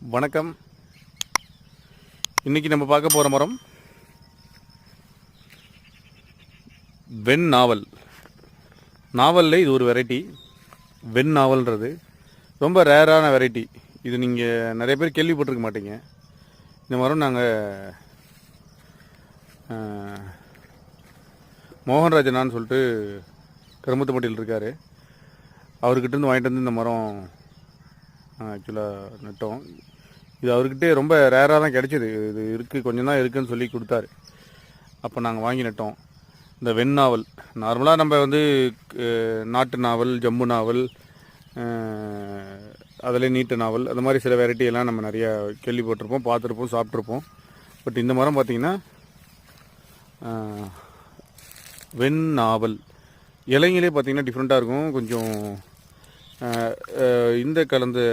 வணக்கம். இன்னைக்கு நம்ம பார்க்க போகிற மரம் வெண் நாவல். நாவலில் இது ஒரு வெரைட்டி வெண் நாவல்ன்றது ரொம்ப ரேரான வெரைட்டி இது நீங்கள் நிறைய பேர் கேள்விப்பட்டிருக்க மாட்டீங்க. இந்த மரம் நாங்கள் மோகன்ராஜனான்னு சொல்லிட்டு கருமத்தப்பட்டியில் இருக்கார். அவர்கிட்ட இருந்து வாங்கிட்டு வந்து இந்த மரம் ஆக்சுவலாக நட்டோம். இது அவர்கிட்ட ரொம்ப ரேராக தான் கிடச்சிது. இது இருக்குது கொஞ்சம் தான் இருக்குன்னு சொல்லி கொடுத்தாரு. அப்போ நாங்கள் வாங்கி நட்டோம். இந்த வெண் நாவல். நார்மலாக நம்ம வந்து நாட்டு நாவல் ஜம்மு நாவல் அதில் நீட்டு நாவல் அந்த மாதிரி சில வெரைட்டி எல்லாம் நம்ம நிறையா கேள்விப்பட்டிருப்போம் பார்த்துருப்போம் சாப்பிட்ருப்போம் பட் இந்த மரம் பார்த்திங்கன்னா வெண் நாவல். இலைங்களே பார்த்தீங்கன்னா டிஃப்ரெண்ட்டாக இருக்கும். கொஞ்சம் இந்த கலந்து